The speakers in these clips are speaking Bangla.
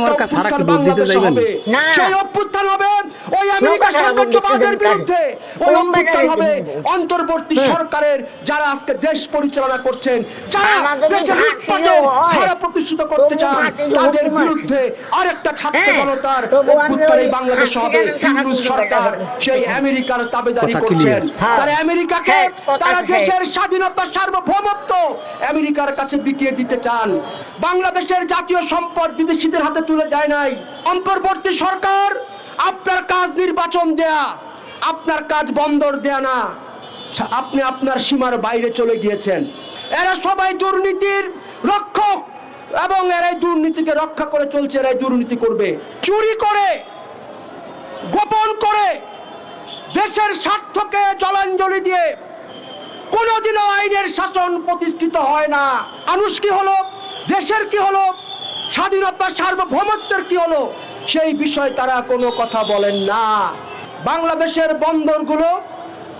মরকা ছাড়া কি অভ্যুত্থান ভোট দিতে যাইবেন? সেই অভ্যুত্থান হবে ওই ভোট সাম্রাজ্যবাদের বিরুদ্ধে? ওই অভ্যুত্থান হবে অন্তর্বর্তী হ্যাঁ। সরকারের যারা আজকে দেশ পরিচালনা করছেন যারা দেশের। ধারা প্রতিষ্ঠিত করতে চান তাদের। বিরুদ্ধে আরেকটা ছাত্র হ্যাঁ, জনতার অভ্যুত্থান এই বাংলাদেশে হবে। ইউনূস সরকার সেই আমেরিকার তাবেদারি করছেন। হ্যাঁ। তারা আমেরিকাকে হ্যাঁ, তারা দেশের স্বাধীনতা সার্বভৌমত্ব আমেরিকার কাছে বিকিয়ে দিতে চান। বাংলাদেশের জাতীয় সম্পদ বিদেশিদের হাতে তুলে দেয় নাই। অন্তর্বর্তী সরকার, আপনার কাজ নির্বাচন দেয়া, আপনার কাজ বন্দর দেয়া না। আপনি আপনার সীমার বাইরে চলে গিয়েছেন। এরা সবাই দুর্নীতির রক্ষক এবং এরাই দুর্নীতিকে রক্ষা করে চলছে এরাই দুর্নীতি করবে। চুরি করে, গোপন করে, দেশের স্বার্থকে জলাঞ্জলি দিয়ে কোনোদিনও আইনের শাসন প্রতিষ্ঠিত হয় না। মানুষ কি হলো? দেশের কি হলো? স্বাধীনতা সার্বভৌমত্বের কি হলো? সেই বিষয়ে তারা কোনো কথা বলেন না। বাংলাদেশের বন্দরগুলো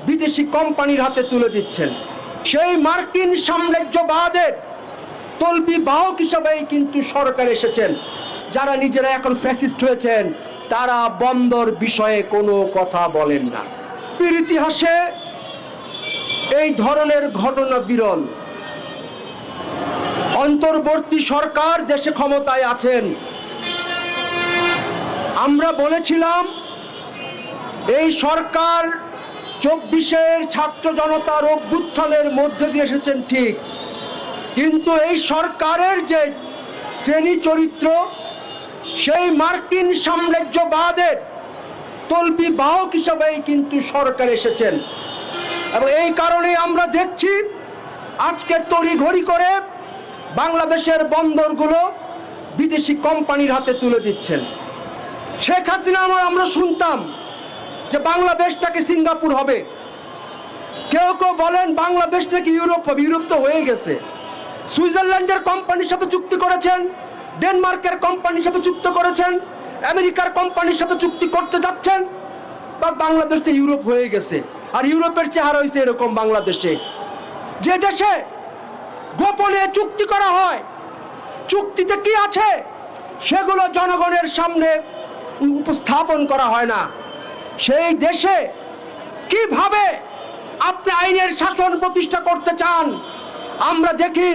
বিদেশি কোম্পানির হাতে তুলে দিচ্ছেন। সেই মার্কিন সাম্রাজ্যবাদের তলবি বাহক হিসাবেই কিন্তু সরকার এসেছেন। যারা নিজেরা এখন ফ্যাসিস্ট হয়েছেন, তারা বন্দর বিষয়ে কোনো কথা বলেন না। ইতিহাসে এই ধরনের ঘটনা বিরল। অন্তর্বর্তী সরকার দেশে ক্ষমতায় আছেন। আমরা বলেছিলাম, এই সরকার চব্বিশের ছাত্র জনতার অভ্যুত্থানের মধ্যে দিয়ে এসেছেন ঠিক। কিন্তু এই সরকারের যে শ্রেণি চরিত্র, সেই মার্কিন সাম্রাজ্যবাদের তলবি বাহক হিসাবেই কিন্তু সরকার এসেছেন। এবং এই কারণে আমরা দেখছি, আজকে তড়িঘড়ি করে বাংলাদেশের বন্দরগুলো বিদেশি কোম্পানির হাতে তুলে দিচ্ছেন। শেখ হাসিনা আমার, আমরা শুনতাম যে বাংলাদেশটাকে সিঙ্গাপুর হবে। কেউ কেউ বলেন বাংলাদেশ নাকি ইউরোপ হবে, ইউরোপ তো হয়ে গেছে। সুইজারল্যান্ডের কোম্পানির সাথে চুক্তি করেছেন, ডেনমার্কের কোম্পানির সাথে চুক্তি করেছেন, আমেরিকার কোম্পানির সাথে চুক্তি করতে যাচ্ছেন বা বাংলাদেশ ইউরোপ হয়ে গেছে। আর ইউরোপের চেহারা হয়েছে এরকম বাংলাদেশে। যে দেশে গোপনে চুক্তি করা হয়। চুক্তিতে কি আছে? সেগুলো জনগণের সামনে উপস্থাপন করা হয় না। সেই দেশে কীভাবে আপনি আইনের শাসন প্রতিষ্ঠা করতে চান? আমরা দেখি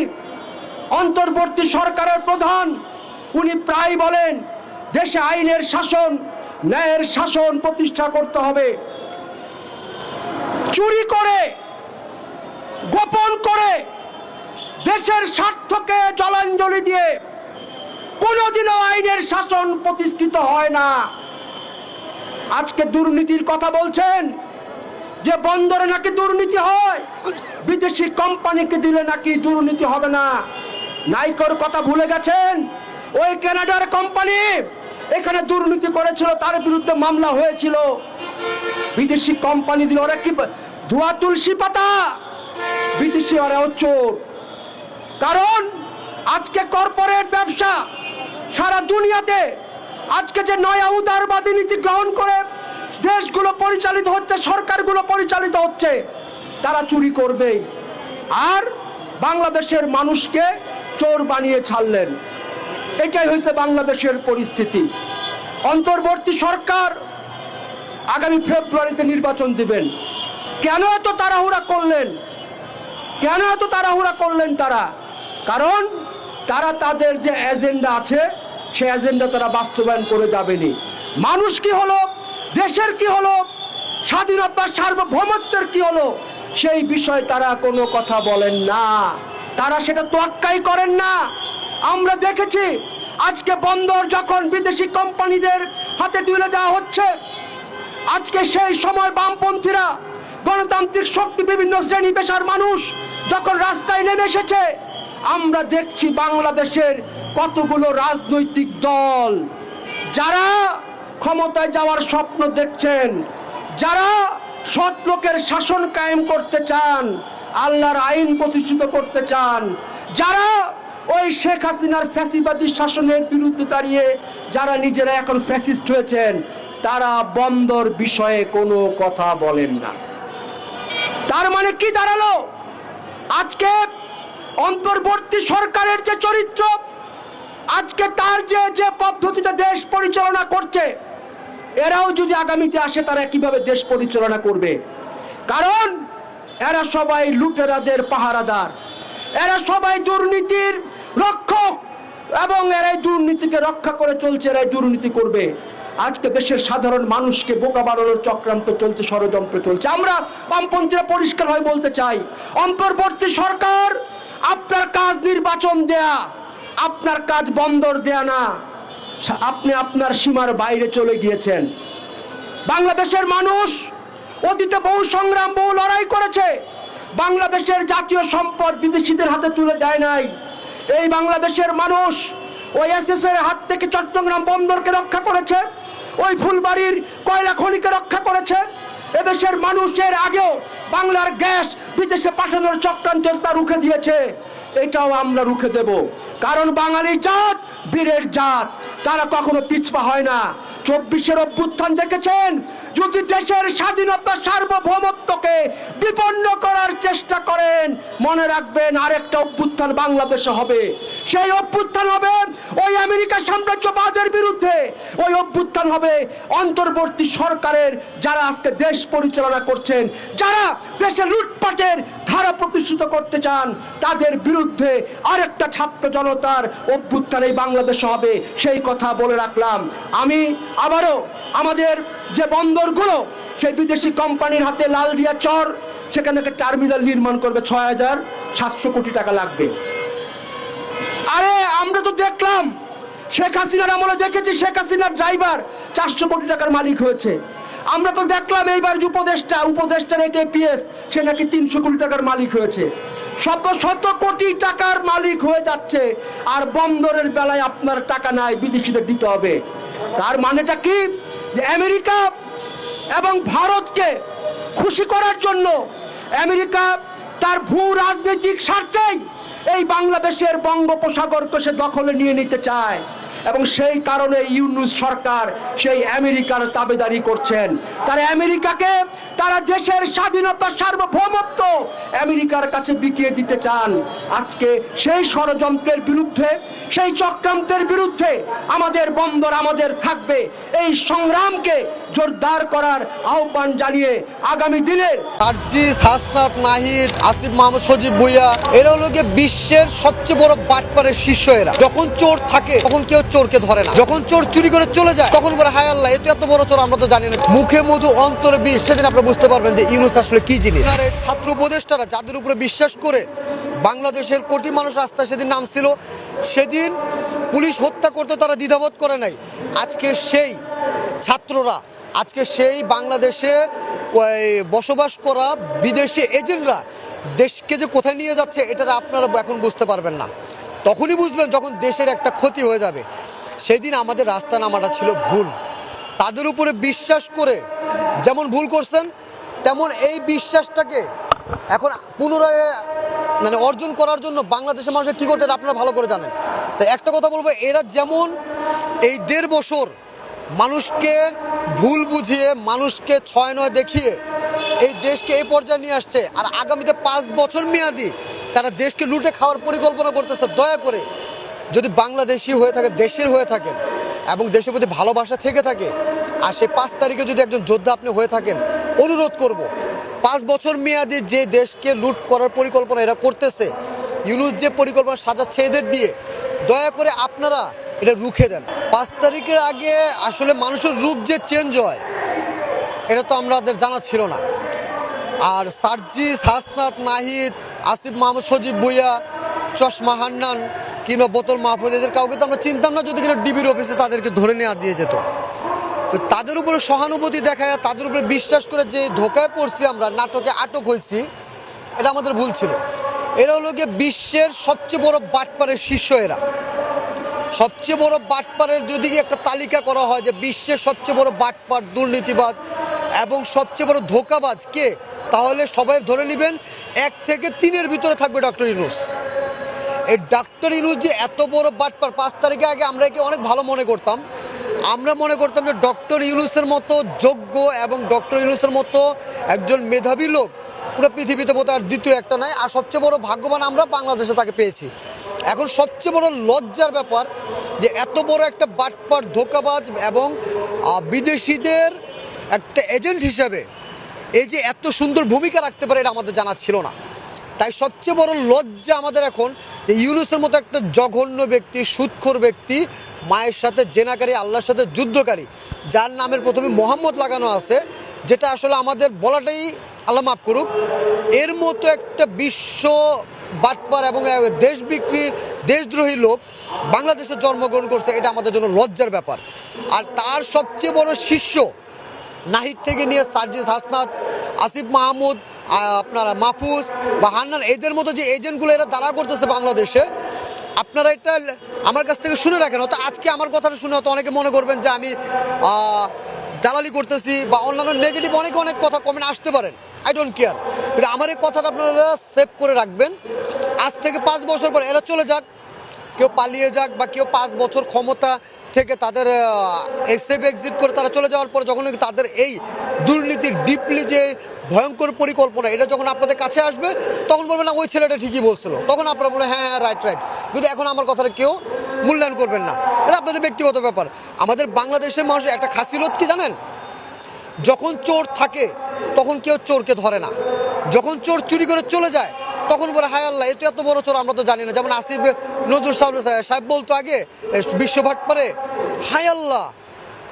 অন্তর্বর্তী সরকারের প্রধান, উনি প্রায় বলেন, দেশে আইনের শাসন, ন্যায়ের শাসন প্রতিষ্ঠা করতে হবে। চুরি করে, গোপন করে দেশের স্বার্থকে জলাঞ্জলি দিয়ে কোনোদিনও আইনের শাসন প্রতিষ্ঠিত হয় না। আজকে দুর্নীতির কথা বলছেন, যে বন্দরে নাকি দুর্নীতি হয়, বিদেশি কোম্পানিকে দিলে নাকি দুর্নীতি হবে না। নাইকোর কথা ভুলে গেছেন? ওই কানাডার কোম্পানি এখানে দুর্নীতি করেছিল, তার বিরুদ্ধে মামলা হয়েছিল। বিদেশি কোম্পানি দিল ওরা কি ধোয়া তুলসী পাতা? বিদেশি ওরা চোর কারণ আজকে কর্পোরেট ব্যবসা সারা দুনিয়াতে আজকে যে নয়া উদারবাদী নীতি গ্রহণ করে দেশগুলো পরিচালিত হচ্ছে, সরকারগুলো পরিচালিত হচ্ছে, তারা চুরি করবে আর বাংলাদেশের মানুষকে চোর বানিয়ে ছাড়লেন। এটাই হয়েছে বাংলাদেশের পরিস্থিতি। অন্তর্বর্তী সরকার আগামী ফেব্রুয়ারিতে নির্বাচন দিবেন। কেন এত তাড়াহুড়া করলেন? কেন এত তাড়াহুড়া করলেন তারা? কারণ তারা তাদের যে এজেন্ডা আছে সেই এজেন্ডা তারা বাস্তবায়ন করে যাবেনি। মানুষ কি হলো? দেশের কি হলো? স্বাধীনতা, সার্বভৌমত্বের কি হলো? সেই বিষয়ে তারা কোনো কথা বলেন না। তারা সেটা তোয়াক্কাই করেন না। আমরা দেখেছি, আজকে বন্দর যখন বিদেশি কোম্পানিদের হাতে তুলে দেওয়া হচ্ছে, আজকে সেই সময় বামপন্থীরা গণতান্ত্রিক শক্তি বিভিন্ন শ্রেণি পেশার মানুষ যখন রাস্তায় নেমে এসেছে আমরা দেখছি বাংলাদেশের কতগুলো রাজনৈতিক দল। যারা ক্ষমতায় যাওয়ার স্বপ্ন দেখছেন, যারা সৎ লোকের শাসন কায়েম করতে চান, আল্লাহর আইন প্রতিষ্ঠিত করতে চান, যারা ওই শেখ হাসিনার ফ্যাসিবাদী শাসনের বিরুদ্ধে দাঁড়িয়ে যারা নিজেরা এখন ফ্যাসিস্ট হয়েছেন, তারা বন্দর বিষয়ে কোনো কথা বলেন না। তার মানে কি দাঁড়াল? আজকে অন্তর্বর্তী সরকারের যে চরিত্র, আজকে তার যে যে পদ্ধতিতে দেশ পরিচালনা করছে, এরাও যদি আগামীতে আসে, তারা কীভাবে দেশ পরিচালনা করবে? কারণ, এরা সবাই লুটেরাদের পাহারাদার। এরা সবাই দুর্নীতির রক্ষক এবং এরাই দুর্নীতিকে রক্ষা করে চলছে, এরাই দুর্নীতি করবে। আজকে দেশের সাধারণ মানুষকে বোকা বানানোর চক্রান্ত চলছে, ষড়যন্ত্র চলছে। আমরা বামপন্থীরা পরিষ্কার হয়ে বলতে চাই, অন্তর্বর্তী সরকার আপনার কাজ নির্বাচন দেয়া, আপনার কাজ বন্দর দেয়া না। আপনি আপনার সীমার বাইরে চলে গিয়েছেন। বাংলাদেশের মানুষ অতীতে বহু সংগ্রাম, বহু লড়াই করেছে। বাংলাদেশের জাতীয় সম্পদ বিদেশিদের হাতে তুলে দেয় নাই। এই বাংলাদেশের মানুষ ওই এর হাত থেকে চট্টগ্রাম বন্দরকে রক্ষা করেছে, ওই ফুলবাড়ির কয়লা খনিকে রক্ষা করেছে এদেশের মানুষের আগেও বাংলার গ্যাস বিদেশে পাঠানোর চক্রান্ত তা রুখে দিয়েছে। এটাও আমরা রুখে দেব। কারণ বাঙালি জাত, বীরের জাত, তারা কখনো পিছপা হয় না। চব্বিশের অভ্যুত্থান দেখেছেন? যদি দেশের স্বাধীনতা সার্বভৌমত্বকে বিপন্ন করার চেষ্টা করেন, মনে রাখবেন আরেকটা অভ্যুত্থান বাংলাদেশে হবে। সেই অভ্যুত্থান হবে ওই আমেরিকা সাম্রাজ্যবাদের বিরুদ্ধে ওই অভ্যুত্থান হবে অন্তর্বর্তী সরকারের যারা আজকে দেশ পরিচালনা করছেন, যারা দেশে লুটপাটের ধারা প্রতিষ্ঠিত করতে চান, তাদের বিরুদ্ধে আরেকটা ছাত্র জনতার অভ্যুত্থান এই বাংলাদেশে হবে, সেই কথা বলে রাখলাম। আমি আবারও আমাদের যে বন্দরগুলো, সেই বিদেশি কোম্পানির হাতে লাল দিয়া চর, সেখানে একটা টার্মিনাল নির্মাণ করবে ছয় হাজার সাতশো কোটি টাকা লাগবে। আরে, আমরা তো দেখলাম শেখ হাসিনার আমলে দেখেছি শেখ হাসিনার ড্রাইভার চারশো কোটি টাকার মালিক হয়েছে। আমরা তো দেখলাম এইবার যে উপদেষ্টা উপদেষ্টার একে পিএস সে নাকি তিনশো কোটি টাকার মালিক হয়েছে। শত শত কোটি টাকার মালিক হয়ে যাচ্ছে, আর বন্দরের বেলায় আপনার টাকা নাই, বিদেশিদের দিতে হবে। তার মানেটা কি? যে আমেরিকা এবং ভারতকে খুশি করার জন্য আমেরিকা তার ভূ রাজনৈতিক স্বার্থেই এই বাংলাদেশের বঙ্গোপসাগরকে সে দখলে নিয়ে নিতে চায়। এবং সেই কারণে ইউনুস সরকার সেই আমেরিকার তাবেদারি করছেন। তারা আমেরিকাকে, তারা দেশের স্বাধীনতা, সার্বভৌমত্ব আমেরিকার কাছে বিকিয়ে দিতে চান। আজকে সেই ষড়যন্ত্রের বিরুদ্ধে, সেই চক্রান্তের বিরুদ্ধে আমাদের বন্দর আমাদের থাকবে। এই সংগ্রামকে জোরদার করার আহ্বান জানিয়ে আগামী দিনের সার্জিস হাসনাত, নাহিদ, আসিফ মাহমুদ, সজীব ভুইয়া, এরা হলো বিশ্বের সবচেয়ে বড় বাটপারের শীর্ষ এরা। যখন চোর থাকে, তখন কেউ চোরকে ধরে না। যখন চোর চুরি করে চলে যায়, তখন বলে, হায় আল্লাহ এত এত বড় চোর, আমরা তো জানি না। মুখে মধু, অন্তরে বিষ, সেদিন আপনারা বুঝতে পারবেন যে ইউনুস আসলে কি জিনিস। ছাত্র উপদেষ্টারা যাদের উপরে বিশ্বাস করে বাংলাদেশের কোটি মানুষ রাস্তায় সেদিন নামছিল, সেদিন পুলিশ হত্যা করতে তারা দ্বিধাবোধ করে নাই। আজকে সেই ছাত্ররা, আজকে সেই বাংলাদেশে বসবাস করা বিদেশি এজেন্টরা দেশকে যে কোথায় নিয়ে যাচ্ছে এটা আপনারা এখন বুঝতে পারবেন না। তখনই বুঝবেন যখন দেশের একটা ক্ষতি হয়ে যাবে। সেদিন আমাদের রাস্তা নামাটা ছিল ভুল। তাদের উপরে বিশ্বাস করে যেমন ভুল করছেন, তেমন এই বিশ্বাসটাকে এখন পুনরায় মানে অর্জন করার জন্য বাংলাদেশের মানুষের কী করতে আপনারা ভালো করে জানেন। তাই একটা কথা বলব, এরা যেমন এই দেড় বছর মানুষকে ভুল বুঝিয়ে, মানুষকে ছয় নয় দেখিয়ে এই দেশকে এই পর্যায়ে নিয়ে আসছে, আর আগামীতে পাঁচ বছর মেয়াদি তারা দেশকে লুটে খাওয়ার পরিকল্পনা করতেছে, দয়া করে। যদি বাংলাদেশি হয়ে থাকে, দেশের হয়ে থাকেন এবং দেশের প্রতি ভালোবাসা থেকে থাকে, আর সেই পাঁচ তারিখে যদি একজন যোদ্ধা আপনি হয়ে থাকেন, অনুরোধ করব, পাঁচ বছর মেয়াদি যে দেশকে লুট করার পরিকল্পনা এরা করতেছে, ইউনুস যে পরিকল্পনা সাজাচ্ছে এদের দিয়ে, দয়া করে আপনারা এটা রুখে দেন। পাঁচ তারিখের আগে আসলে মানুষের রূপ যে চেঞ্জ হয়, এটা তো আমাদের জানা ছিল না। আর সার্জিস হাসনাত নাহিদ আসিফ মাহমুদ, সজীব ভুইয়া, চশমা হান্নান কিংবা বোতল মাহফুজ, এদের কাউকে তো আমরা চিনতাম না, যদি কিনা ডিবির অফিসে তাদেরকে ধরে নেওয়া দিয়ে যেত। তো তাদের উপরে সহানুভূতি দেখায়, তাদের উপরে বিশ্বাস করে যে ধোকায় পড়ছি আমরা, নাটকে আটক হয়েছি, এটা আমাদের ভুল ছিল। এরা হলো বিশ্বের সবচেয়ে বড় বাটপারের শীর্ষ এরা। সবচেয়ে বড় বাটপারের যদি একটা তালিকা করা হয় যে বিশ্বের সবচেয়ে বড় বাটপার, দুর্নীতিবাজ এবং সবচেয়ে বড় ধোকাবাজ কে, তাহলে সবাই ধরে নেবেন এক থেকে তিনের ভিতরে থাকবে ডক্টর ইনুস এই ডাক্তার ইনুস যে এত বড় বাটপার, পাঁচ তারিখে আগে আমরা একে অনেক ভালো মনে করতাম। আমরা মনে করতাম যে ডক্টর ইউনুসের মতো যোগ্য এবং ডক্টর ইউনুসের মতো একজন মেধাবী লোক পুরো পৃথিবীতে বোধ আর দ্বিতীয় একটা নাই। আর সবচেয়ে বড় ভাগ্যবান আমরা বাংলাদেশে তাকে পেয়েছি। এখন সবচেয়ে বড় লজ্জার ব্যাপার যে এত বড় একটা বাটপার, ধোকাবাজ এবং বিদেশিদের একটা এজেন্ট হিসাবে এই যে এত সুন্দর ভূমিকা রাখতে পারে এটা আমাদের জানা ছিল না। তাই সবচেয়ে বড় লজ্জা আমাদের এখন যে ইউনুসের মতো একটা জঘন্য ব্যক্তি, সুৎখর ব্যক্তি, মায়ের সাথে জেনাকারী, আল্লাহর সাথে যুদ্ধকারী, যার নামের প্রথমে মোহাম্মদ লাগানো আছে, যেটা আসলে আমাদের বলাটাই আল্লাহ মাফ করুক, এর মতো একটা বিশ্ব বাটপার এবং দেশ বিক্রি দেশদ্রোহী লোক বাংলাদেশে জন্মগ্রহণ করছে, এটা আমাদের জন্য লজ্জার ব্যাপার। আর তার সবচেয়ে বড় শিষ্য নাহিদ থেকে নিয়ে সার্জিস হাসনাত, আসিফ মাহমুদ আপনার মাহফুজ বা হান্নান, এদের মতো যে এজেন্টগুলো এরা দাঁড়া করতেছে বাংলাদেশে, আপনারা এটা আমার কাছ থেকে শুনে রাখেন। হয়তো আজকে আমার কথাটা শুনে হয়তো অনেকে মনে করবেন যে আমি দালালি করতেছি বা অন্যান্য নেগেটিভ অনেক অনেক কথা কমেন্ট আসতে পারেন। আই ডোন্ট কেয়ার কিন্তু আমার এই কথাটা আপনারা সেভ করে রাখবেন। আজ থেকে পাঁচ বছর পর এরা চলে যাক। কেউ পালিয়ে যাক বা কেউ পাঁচ বছর ক্ষমতা থেকে তাদের এক্সেপ এক্সিট করে তারা চলে যাওয়ার পর যখন তাদের এই দুর্নীতির ডিপলি যে ভয়ঙ্কর পরিকল্পনা, এটা যখন আপনাদের কাছে আসবে, তখন বলবেন না, ওই ছেলেটা ঠিকই বলছিল। তখন আপনারা বলবেন হ্যাঁ হ্যাঁ রাইট রাইট কিন্তু এখন আমার কথাটা কেউ মূল্যায়ন করবেন না। এটা আপনাদের ব্যক্তিগত ব্যাপার। আমাদের বাংলাদেশের মানুষ একটা খাসিলত কি জানেন? যখন চোর থাকে, তখন কেউ চোরকে ধরে না। যখন চোর চুরি করে চলে যায় তখন বলে, হায় আল্লাহ এত এত বড় চোর, আমরা তো জানি না। যেমন আসিফ নজরুল সাহেব সাহেব বলতো আগে বিশ্বভাট পারে হায় আল্লাহ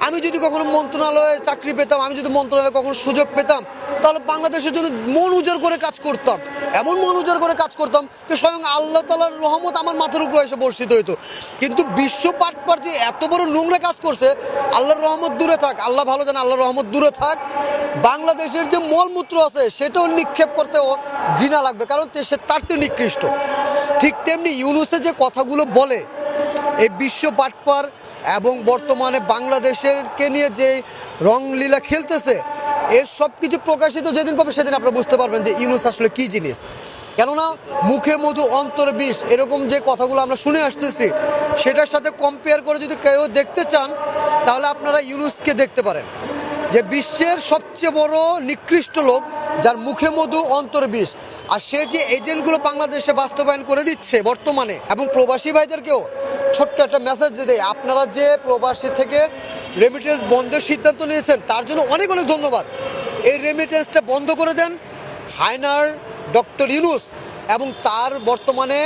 আমি যদি কখনো মন্ত্রণালয়ে চাকরি পেতাম, আমি যদি মন্ত্রণালয়ে কখনো সুযোগ পেতাম, তাহলে বাংলাদেশের জন্য মন উজাড় করে কাজ করতাম। এমন মন উজাড় করে কাজ করতাম যে স্বয়ং আল্লাহ তালার রহমত আমার মাথার উপরে এসে বর্ষিত হইতো। কিন্তু বিশ্ব পাটপার যে এত বড় নোংরা কাজ করছে, আল্লাহর রহমত দূরে থাক। আল্লাহ ভালো জানে আল্লাহর রহমত দূরে থাক। বাংলাদেশের যে মলমূত্র আছে, সেটাও নিক্ষেপ করতেও ঘৃণা লাগবে, কারণ সে তার তো নিকৃষ্ট। ঠিক তেমনি ইউনুসে যে কথাগুলো বলে এই বিশ্ব বাটপার এবং বর্তমানে বাংলাদেশেরকে নিয়ে যে রংলীলা খেলতেছে, এর সব কিছু প্রকাশিত যেদিন পাবে সেদিন আপনারা বুঝতে পারবেন যে ইউনুস আসলে কি জিনিস। কেননা মুখে মধু, অন্তর বিষ, এরকম যে কথাগুলো আমরা শুনে আসতেছি, সেটার সাথে কম্পেয়ার করে যদি কেউ দেখতে চান, তাহলে আপনারা ইউনুসকে দেখতে পারেন। যে বিশ্বের সবচেয়ে বড় নিকৃষ্ট লোক, যার মুখে মধু, অন্তর বিষ। আর সে যে এজেন্টগুলো বাংলাদেশে বাস্তবায়ন করে দিচ্ছে বর্তমানে, এবং প্রবাসী ভাইদেরকেও ছোট্ট একটা মেসেজ দেয় আপনারা যে প্রবাসী থেকে রেমিটেন্স বন্ধের সিদ্ধান্ত নিয়েছেন, তার জন্য অনেক অনেক ধন্যবাদ। এই রেমিটেন্সটা বন্ধ করে দেন হায়নার ডক্টর ইউনুস এবং তার বর্তমানে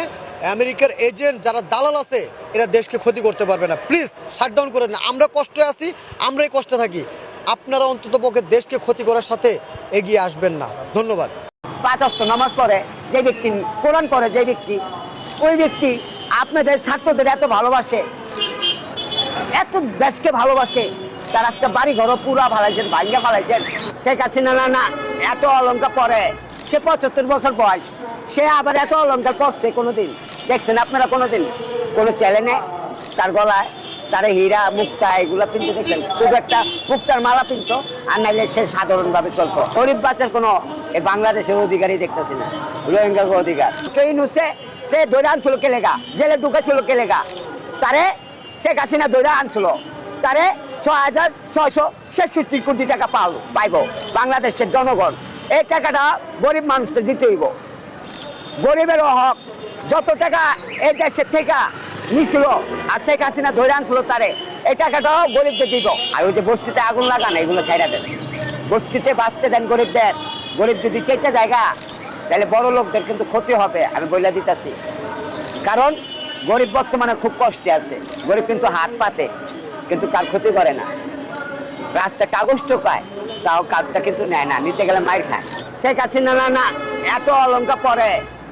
আমেরিকার এজেন্ট যারা দালাল আছে, এরা দেশকে ক্ষতি করতে পারবে না। প্লিজ শাটডাউন করে দেন। আমরা কষ্টে আছি, আমরাই কষ্টে থাকি। আপনারা অন্তত পক্ষে দেশকে ক্ষতি করার সাথে এগিয়ে আসবেন না। ধন্যবাদ। পাঁচ নামাজ পড়ে, যে ব্যক্তি কোরআন পড়ে, যে ব্যক্তি, ওই ব্যক্তি আপনাদের ছাত্রদের এত ভালোবাসে, এত দেশকে ভালোবাসে, তার একটা বাড়ি ঘরও পুরা ভালাইছেন ভাইয়া ভালাইছেন শেখ হাসিনা না না, এত অলঙ্কার পরে, সে পঁচাত্তর বছর বয়স, সে আবার এত অলঙ্কার পড়ছে কোনোদিন। দেখছেন আপনারা কোনোদিন? কোনো চ্যালেঞ্জে তার গলায়, তার হীরা, মুক্তা, এগুলা পিনতে দেখলেন শুধু একটা মুক্তার মালা পিনতো, আর নাইলে সে সাধারণভাবে চলতো। গরিব বাচ্চার কোনো বাংলাদেশের অধিকারই দেখতেছি না। রোহিঙ্গার অধিকার। সেই নুসে সে ধরে আনছিল কেলেগা? জেলে ঢুকেছিল কেলেগা? তারে শেখ হাসিনা ধরে আনছিল। তারে ছয় হাজার ছয়শো ছেষট্টি কোটি টাকা পাল, পাইব। বাংলাদেশের জনগণ। এই টাকাটা গরিব মানুষদের দিতে হইব। গরিবের হক। যত টাকা এই দেশের থেকে নিছিল আর শেখ হাসিনা ধরে আনছিল তারে, এই টাকাটাও গরিবদের দিব। আর ওই যে বস্তিতে আগুন লাগান, এগুলো ছাইরা দেন। বস্তিতে বাঁচতে দেন গরিবদের। গরিব যদি চেচে জায়গা তাহলে বড় লোকদের কিন্তু ক্ষতি হবে, আমি বলে দিতেছি। কারণ গরিব বর্তমানে খুব কষ্টে আছে। গরিব কিন্তু হাত পাতে, কিন্তু কার ক্ষতি করে না। রাস্তা কাগজ টোকায় তাও কাজটা কিন্তু নেয় না, নিতে গেলে মায়ের খায়। শেখ হাসিনা না না, এত অলঙ্কার পরে,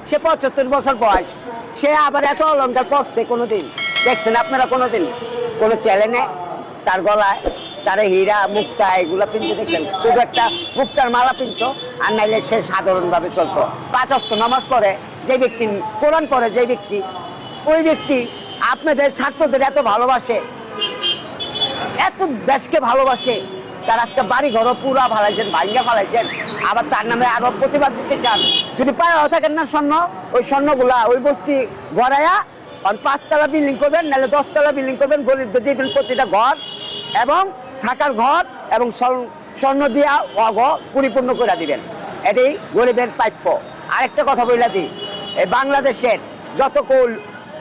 সে পঁচাত্তর বছর বয়স, সে আবার এত অলঙ্কার পড়ছে কোনোদিন? দেখছেন আপনারা কোনোদিন? কোনো চ্যালেঞ্জে তার গলায় তার হীরা, মুক্তা, এগুলা পিনতে দেখলেন শুধু একটা মুক্তার মালা পিনতো আর নাইলে সে সাধারণভাবে চলতো। পাঁচ অক্ট নামাজ পড়ে, যে ব্যক্তি কোরআন পড়ে, যে ব্যক্তি, ওই ব্যক্তি আপনাদের ছাত্রদের এত ভালোবাসে, এত দেশকে ভালোবাসে, তার আজকে বাড়ি ঘরও পুরা ভালাইছেন ভাঙ্গা ফালাইছেন। আবার তার নামে আরও প্রতিবাদ দিতে চান। যদি পায়ে থাকেন না স্বর্ণ, ওই স্বর্ণগুলা, ওই বস্তি গড়াইয়া পাঁচতলা বিল্ডিং করবেন, নাহলে দশতলা বিল্ডিং করবেন, গরিবদের দিবেন প্রতিটা ঘর, এবং থাকার ঘর এবং স্বর্ণ- দিয়া অগ পরিপূর্ণ করে দিবেন। এটাই গরিবের প্রাপ্য। আরেকটা কথা বইলা দিই এই বাংলাদেশের যত কুল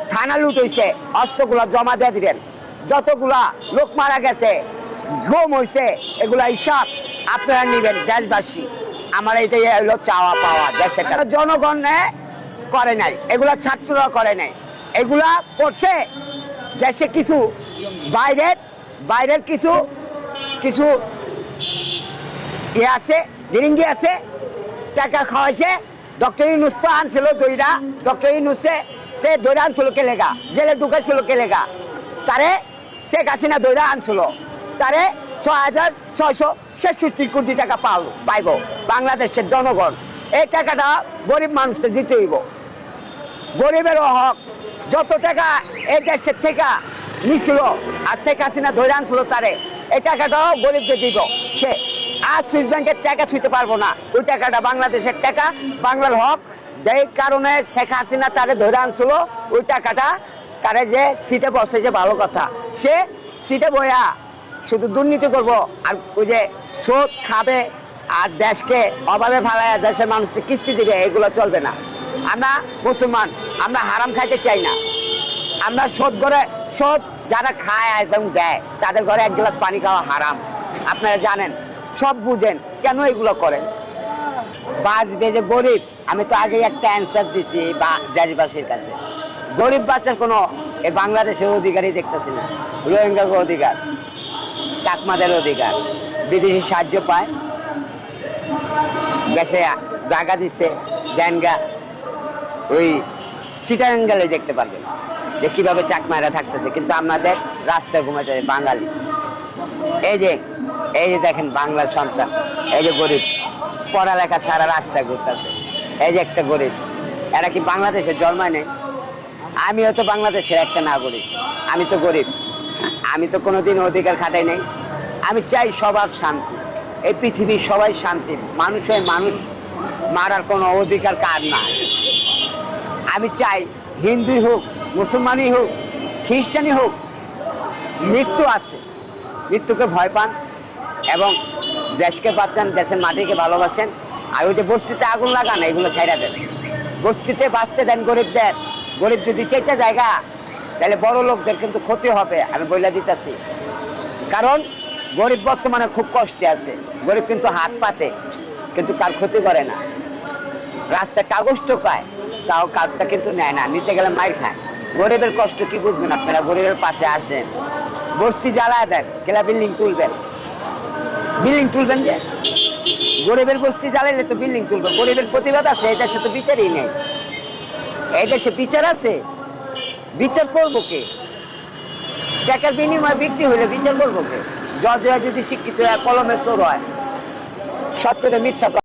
থানা লুট হয়েছে অস্ত্রগুলো জমা দিয়ে দিবেন। যতগুলা লোক মারা গেছে, ঘুম হয়েছে এগুলা হিসাব আপনারা নেবেন দেশবাসী। আমার এটাই হলো চাওয়া পাওয়া কাছে। জনগণ করে নাই? এগুলা ছাত্ররা করে নাই। এগুলা করছে দেশে কিছু বাইরের বাইরের কিছু কিছু ইয়ে আছে ডিরিঙ্গি আছে, টাকা খাওয়াইছে। ডক্টর ইউনুস তো আনছিল দইরা ডক্টর ইউনুসে তে দইরা আনছিল কেলেগা, জেলে ঢুকাইছিল কেলেগা। তারে শেখ হাসিনা দইরা আনছিল। তারে ছয় হাজার ছয়শো ছেষট্টি কোটি টাকা পাও, পাইব। বাংলাদেশের জনগণ। এই টাকাটা গরিব মানুষদের দিতে হইব। গরিবের হক। যত টাকা এই দেশের থেকে নিছিল, আর শেখ হাসিনা ধরে আনছিল তারে এই টাকাটাও গরিবদের দিব। সে আর সুইস ব্যাংকের টাকা ছুঁতে পারব না। ওই টাকাটা বাংলাদেশের টাকা, বাংলার হক। যেই কারণে শেখ হাসিনা তারে ধরে আনছিল, ওই টাকাটা তারে যে সিটে বসে যে ভালো কথা। সে সিটে বয়া শুধু দুর্নীতি করব আর ওই যে সুদ খাবে আর দেশকে অভাবে ফালায় দেশের মানুষকে কিস্তি দিবে, এগুলো চলবে না। আমরা মুসলমান, আমরা হারাম খাইতে চাই না। আমরা শোধ করে শোধ যারা খায় এবং দেয়। তাদের ঘরে এক গ্লাস পানি খাওয়া হারাম। আপনারা জানেন, সব বুঝেন, কেন এগুলো করেন? বাঁচবে যে গরিব, আমি তো আগে একটা অ্যান্সার দিছি বা দেশবাসীর কাছে। গরিব বাচ্চার কোনো এই বাংলাদেশের অধিকারই দেখতেছি না। রোহিঙ্গার অধিকার, চাকমাদের অধিকার। বিদেশি সাহায্য পায়। দেশে জায়গা দিচ্ছে দেনগা। ওই চিটাঙ্গালে দেখতে পারবেন। যে কীভাবে চাকমারা থাকতেছে, কিন্তু আমাদের রাস্তায় ঘুমাতে বাঙালি। এই যে এই যে দেখেন বাংলার সন্তান, এই যে গরিব, পড়ালেখা ছাড়া রাস্তায় ঘুরতেছে। এই যে একটা গরিব, এরা কি বাংলাদেশে জন্মায় নেই? আমিও তো বাংলাদেশের একটা নাগরিক, আমি তো গরিব। আমি তো কোনোদিন অধিকার খাটাই নেই। আমি চাই সবার শান্তি। এই পৃথিবীর সবাই শান্তি মানুষের মানুষ, মারার কোনো অধিকার কার না আমি চাই হিন্দুই হোক মুসলমানই হোক, খ্রিস্টানই হোক, মৃত্যু আছে। মৃত্যুকে ভয় পান এবং দেশকে বাঁচান দেশের মাটিকে ভালোবাসেন। আর ওই যে বস্তিতে আগুন লাগান এগুলো ছেড়ে দেন। বস্তিতে বাঁচতে দেন গরিবদের। গরিব যদি চেটে জায়গা তাহলে বড় লোকদের কিন্তু ক্ষতি হবে, আমি বলে দিতেছি। কারণ গরিব বর্তমানে খুব কষ্টে আছে। গরিব কিন্তু হাত পাতে, কিন্তু কার ক্ষতি করে না। রাস্তায় কাগজ টোকায়, তাও কাজটা কিন্তু নেয় না। নিতে গেলে মাইর খায়। গরিবের কষ্ট কি বুঝবেন আপনারা? গরিবের পাশে আসেন। বস্তি জ্বালায় দেন কেলা বিল্ডিং তুলবেন। বিল্ডিং তুলবেন যে? গরিবের বস্তি জ্বালাইলে তো বিল্ডিং তুলবে। গরিবের প্রতিবাদ আছে, এই দেশে তো বিচারই নেই। এই দেশে বিচার আছে? বিচার করব কে? টাকার বিনিময়ে বিক্রি হলে বিচার করব কে? যদি শিক্ষিত হয় কলমে চোর হয়, সত্যটা মিথ্যা